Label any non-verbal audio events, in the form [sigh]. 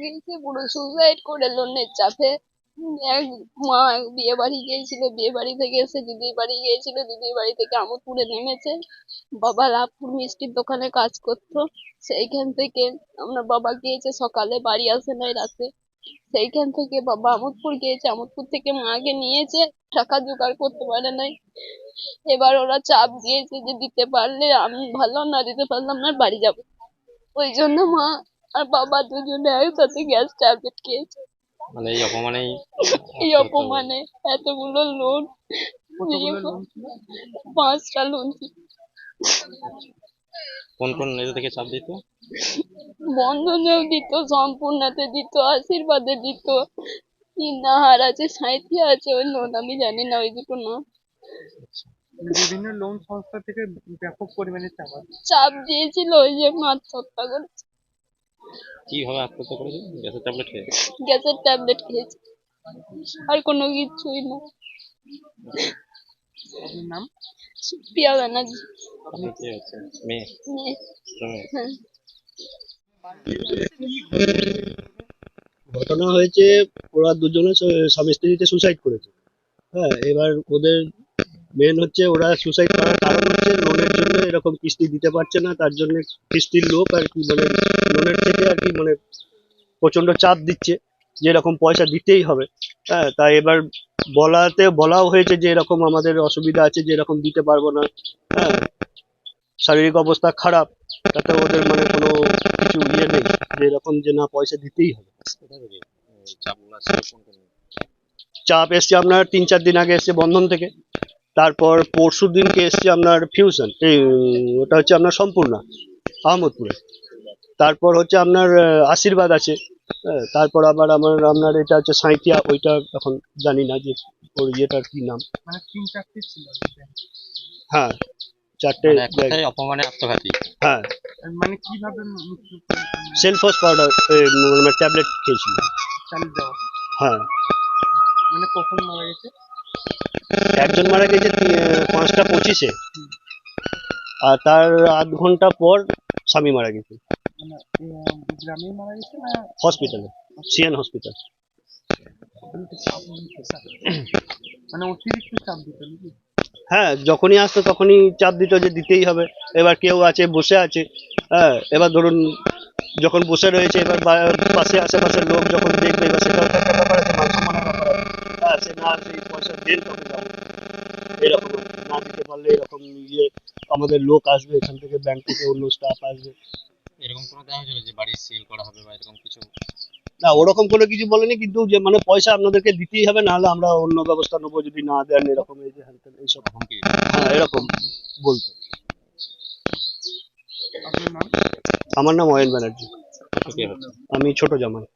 গিয়েছে, পুরো সুসাইড করে লোনের চাপে। এক মা বিয়ে বাড়ি গিয়েছিল, বিয়ে বাড়ি থেকে এসে দিদির বাড়ি গিয়েছিল, দিদির বাড়ি থেকে আমোদপুরে নেমেছে। বাবা লাভপুর মিষ্টির দোকানে কাজ করতো। সেইখান থেকে আমরা বাবা গিয়েছে সকালে, বাড়ি আসে নাই রাতে। সেইখান থেকে বাবা আমোদপুর গিয়েছে আমোদপুর থেকে মাকে নিয়েছে, টাকা জোগাড় করতে পারে নাই। এবার ওরা চাপ দিয়েছে যে দিতে পারলে আমি ভালো, না দিতে পারলাম না বাড়ি যাব ওই জন্য মা আর বাবা দুজনে একসাথে গ্যাস ট্যাবলেট খেয়েছে। মানে এই অপমানেই [laughs] এই অপমানে এতগুলো লোন পাঁচটা লোন কোন কোন নেতা থেকে চাপ দিত? বন্ধনেও দিত সম্পূর্ণতে দিত আশীর্বাদে দিত। আছে সাঁইথিয়া আছে ওই লোন আমি জানি না ওই দুটো না। বিভিন্ন লোন সংস্থা থেকে ব্যাপক পরিমাণে চাপ চাপ দিয়েছিল ওই জন্য আত্মহত্যা করেছে। কীভাবে আত্মহত্যা করেছে? গ্যাসের ট্যাবলেট খেয়ে গ্যাসের ট্যাবলেট খেয়েছে। আর কোনো কিছুই না। আপনার নাম? সুপ্রিয়া ব্যানার্জি। আপনি কে হচ্ছে মেয়ে? মেয়ে। হ্যাঁ। ঘটনা হয়েছে ওরা দুজনে স্বামী স্ত্রীতে সুসাইড করেছে। হ্যাঁ এবার ওদের মেন হচ্ছে ওরা সুসাইড করার কারণ হচ্ছে লোনের জন্য এরকম কিস্তি দিতে পারছে না তার জন্য কিস্তির লোক আর কি মানে লোনের থেকে আর কি মানে প্রচণ্ড চাপ দিচ্ছে যে এরকম পয়সা দিতেই হবে। হ্যাঁ তাই এবার বলাতে বলাও হয়েছে যে এরকম আমাদের অসুবিধা আছে যে এরকম দিতে পারব না। হ্যাঁ শারীরিক অবস্থা খারাপ তাতে ওদের মানে কোনো কিছু ইয়ে নেই যে এরকম যে না পয়সা দিতেই হবে। চাপ এসছে আপনার তিন চার দিন আগে এসছে বন্ধন থেকে। তারপর পরশু দিনকে এসছে আপনার ফিউশন এই ওটা হচ্ছে আপনার সম্পূর্ণা আহমদপুরে। তারপর হচ্ছে আপনার আশীর্বাদ আছে হ্যাঁ, তারপর আবার আমার আপনার এটা হচ্ছে সাঁইথিয়া ওইটা এখন জানি না যে ওর ইয়েটার কি নাম। মানে হ্যাঁ চারটে মানে অপমানে আত্মঘাতী। হ্যাঁ। মানে কীভাবে সেলফোস পাউডার মানে ট্যাবলেট খেয়েছিল। হ্যাঁ। মানে কখন মারা গেছে? একজন মারা গেছে পাঁচটা পঁচিশে। আর তার আধ ঘণ্টা পর স্বামী মারা গেছে। মারা গেছে না হসপিটালে সিএন হসপিটাল। মানে অতিরিক্ত চাপ দিত হ্যাঁ যখনই আসতো তখনই চাপ দিত যে দিতেই হবে। এবার কেউ আছে বসে আছে হ্যাঁ এবার ধরুন যখন বসে রয়েছে এবার পাশে আশেপাশের লোক যখন দেখবে এবার সেটাও একটা ব্যাপার আছে মান সম্মানের ব্যাপার আছে। হ্যাঁ না সেই পয়সা দেন যাব এরকম না দিতে পারলে এরকম ইয়ে আমাদের লোক আসবে এখান থেকে ব্যাংক থেকে অন্য স্টাফ আসবে। এরকম কোনো দেখা হয়েছিল যে বাড়ি সিল করা হবে বা এরকম কিছু? না ওরকম কোনো কিছু বলেনি কিন্তু যে মানে পয়সা আপনাদেরকে দিতেই হবে নাহলে আমরা অন্য ব্যবস্থা নেব যদি না দেন এরকম এই যে হ্যান ত্যান এইসব। হুমকি হ্যাঁ এরকম বলতো। আমার নাম অয়ন ব্যানার্জি। আমি ছোট জামাই।